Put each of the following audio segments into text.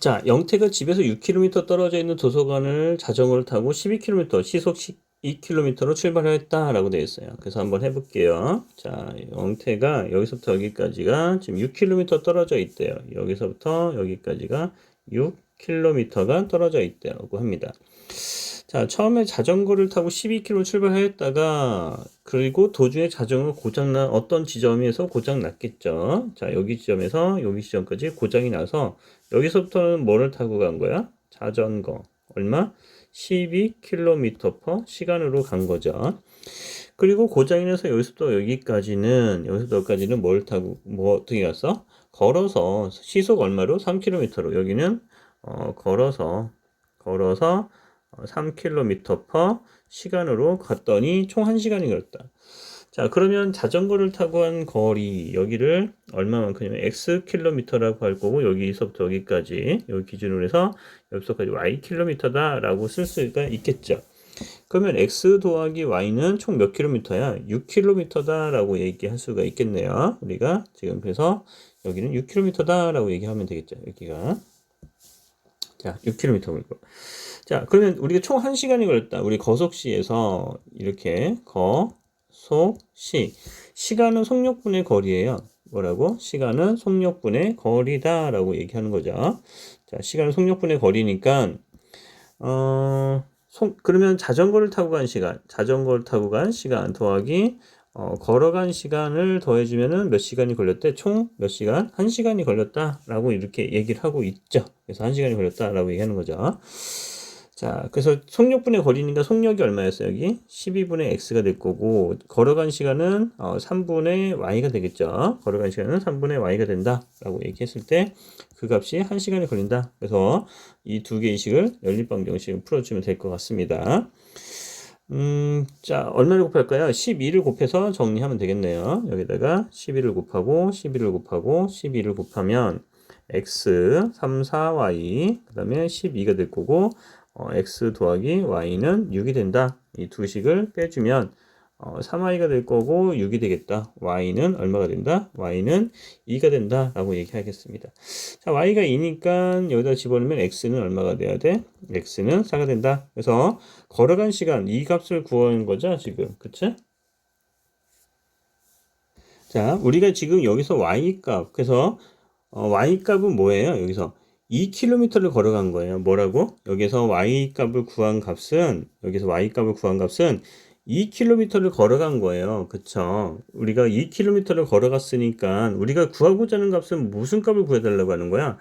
자, 영태가 집에서 6km 떨어져 있는 도서관을 자전거를 타고 12km, 시속 12km로 출발했다 라고 되어 있어요. 그래서 한번 해볼게요. 자, 영태가 여기서부터 여기까지가 지금 6km 떨어져 있대요. 여기서부터 여기까지가 6km가 떨어져 있다고 합니다. 자, 처음에 자전거를 타고 12km 출발했다가 그리고 도중에 자전거 고장난 어떤 지점에서 고장 났겠죠. 자, 여기 지점에서 여기 지점까지 고장이 나서 여기서부터는 뭐를 타고 간 거야? 자전거. 얼마? 12km per 시간으로 간 거죠. 그리고 고장이 나서 여기서부터 여기까지는 여기서부터 여기까지는 뭘 타고 뭐 어떻게 갔어? 걸어서 시속 얼마로? 3km로 여기는 어, 걸어서 걸어서 3km per 시간으로 갔더니 총 1시간이 걸렸다. 자, 그러면 자전거를 타고 한 거리, 여기를 얼마만큼이면 x 킬로미터라고 할 거고, 여기서부터 여기까지, 여기 기준으로 해서 여기서까지 y 킬로미터다라고 쓸 수가 있겠죠. 그러면 x 더하기 y는 총 몇 킬로미터야? 6킬로미터다라고 얘기할 수가 있겠네요. 우리가 지금 그래서 여기는 6킬로미터다라고 얘기하면 되겠죠. 여기가. 자, 6km 걸고. 자, 그러면 우리가 총 1시간이 걸렸다. 우리 거속시에서 이렇게 거속시. 시간은 속력분의 거리예요. 뭐라고? 시간은 속력분의 거리다라고 얘기하는 거죠. 자, 시간은 속력분의 거리니까 어, 속, 그러면 자전거를 타고 간 시간, 자전거를 타고 간 시간 더하기 어, 걸어간 시간을 더해주면은 몇 시간이 걸렸대? 총 몇 시간? 한 시간이 걸렸다라고 이렇게 얘기를 하고 있죠. 그래서 한 시간이 걸렸다라고 얘기하는 거죠. 자, 그래서 속력분의 거리니까 속력이 얼마였어요, 여기? 12분의 x가 될 거고, 걸어간 시간은 어, 3분의 y가 되겠죠. 걸어간 시간은 3분의 y가 된다 라고 얘기했을 때, 그 값이 1시간이 걸린다. 그래서 이 두 개의 식을 연립방정식을 풀어주면 될 것 같습니다. 음, 자, 얼마를 곱할까요? 12를 곱해서 정리하면 되겠네요. 여기다가 11을 곱하고, 11을 곱하고, 12를 곱하면 x 3, 4y, 그 다음에 12가 될 거고, 어, x 더하기 y는 6이 된다. 이 두 식을 빼주면 어, 3y가 될 거고 6이 되겠다. y는 얼마가 된다? y는 2가 된다. 라고 얘기하겠습니다. 자, y가 2니까 여기다 집어넣으면 x는 얼마가 돼야 돼? x는 4가 된다. 그래서 걸어간 시간 이 값을 구하는 거죠, 지금. 그치? 자, 우리가 지금 여기서 y 값, 그래서 어, y 값은 뭐예요? 여기서 2km를 걸어간 거예요. 뭐라고? 여기서 y 값을 구한 값은 여기서 y 값을 구한 값은 2km를 걸어간 거예요. 그쵸? 우리가 2km를 걸어갔으니까 우리가 구하고자 하는 값은 무슨 값을 구해달라고 하는 거야?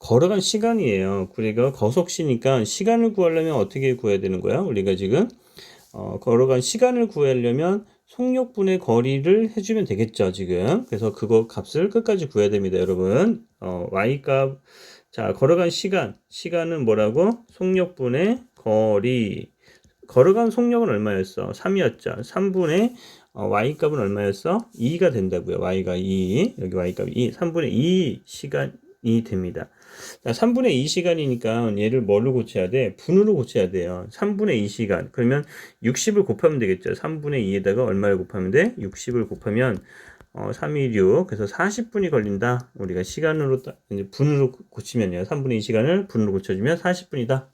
걸어간 시간이에요. 우리가 거속시니까 시간을 구하려면 어떻게 구해야 되는 거야? 우리가 지금 어, 걸어간 시간을 구하려면 속력분의 거리를 해주면 되겠죠, 지금. 그래서 그거 값을 끝까지 구해야 됩니다, 여러분. 어, y 값, 자, 걸어간 시간. 시간은 뭐라고? 속력분의 거리. 걸어간 속력은 얼마였어? 3이었죠. 3분의 어, y값은 얼마였어? 2가 된다고요. y가 2. 여기 y값이 2. 3분의 2 시간이 됩니다. 자, 3분의 2 시간이니까 얘를 뭘로 고쳐야 돼? 분으로 고쳐야 돼요. 3분의 2 시간. 그러면 60을 곱하면 되겠죠. 3분의 2에다가 얼마를 곱하면 돼? 60을 곱하면 어, 3이 6. 그래서 40분이 걸린다. 우리가 시간으로 따, 이제 분으로 고치면요. 3분의 2 시간을 분으로 고쳐주면 40분이다.